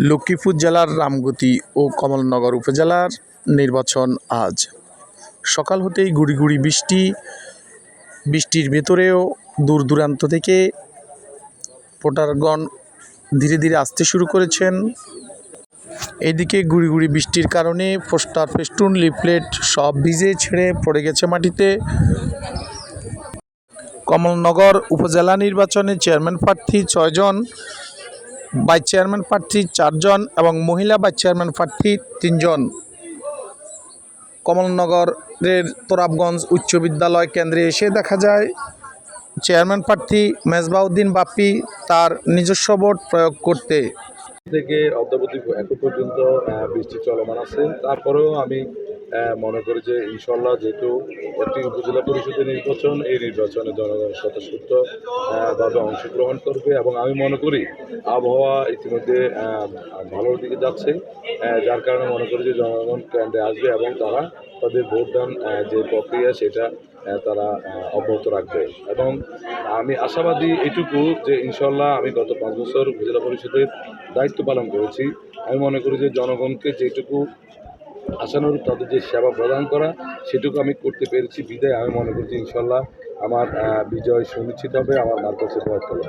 লক্ষ্মীপুর জেলার রামগতি ও কমলনগর উপজেলার নির্বাচন আজ। সকাল হতেই গুড়ি গুড়ি বৃষ্টি, বৃষ্টির ভেতরেও দূর দূরান্ত থেকে ভোটারগণ ধীরে ধীরে আসতে শুরু করেছেন। এদিকে গুড়ি গুড়ি বৃষ্টির কারণে পোস্টার, ফেস্টুন, লিফলেট সব ভিজে ছেড়ে পড়ে গেছে মাটিতে। কমলনগর উপজেলা নির্বাচনে চেয়ারম্যান প্রার্থী ছয়জন ভাইস চেয়ারম্যান প্রার্থী চারজন এবং মহিলা ভাইস চেয়ারম্যান প্রার্থী তিনজন। কমলনগরের তোরাবগঞ্জ উচ্চ বিদ্যালয় কেন্দ্রে এসে দেখা যায়, চেয়ারম্যান প্রার্থী মেজবাউদ্দিন বাপ্পি তার নিজস্ব ভোট প্রয়োগ করতে। থেকে অদ্যাবধি এখন পর্যন্ত বৃষ্টি চলমান আছে। তারপরেও আমি মনে করি যে ইনশাল্লাহ যেহেতু একটি উপজেলা পরিষদের নির্বাচন এই নির্বাচনে জনগণ স্বতঃস্ফূর্ত আহ, ভাবে অংশগ্রহণ করবে এবং আমি মনে করি আবহাওয়া ইতিমধ্যে ভালোর দিকে যাচ্ছে যার কারণে মনে করি যে জনগণ কেন্দ্রে আসবে এবং তারা তাদের ভোটদান যে প্রক্রিয়া সেটা তারা অব্যাহত রাখবে। এবং আমি আশাবাদী এটুকু যে ইনশাল্লাহ আমি গত পাঁচ বছর উপজেলা পরিষদের দায়িত্ব পালন করেছি। আমি মনে করি যে জনগণকে যেটুকু আশানুরূপ তাদের যে সেবা প্রদান করা, সেটুকু আমি করতে পেরেছি, বিদায় আমি মনে করছি ইনশাল্লাহ। আমার বিজয় সুনিশ্চিত হবে, আমার মার কাছে প্রয়োগ করতে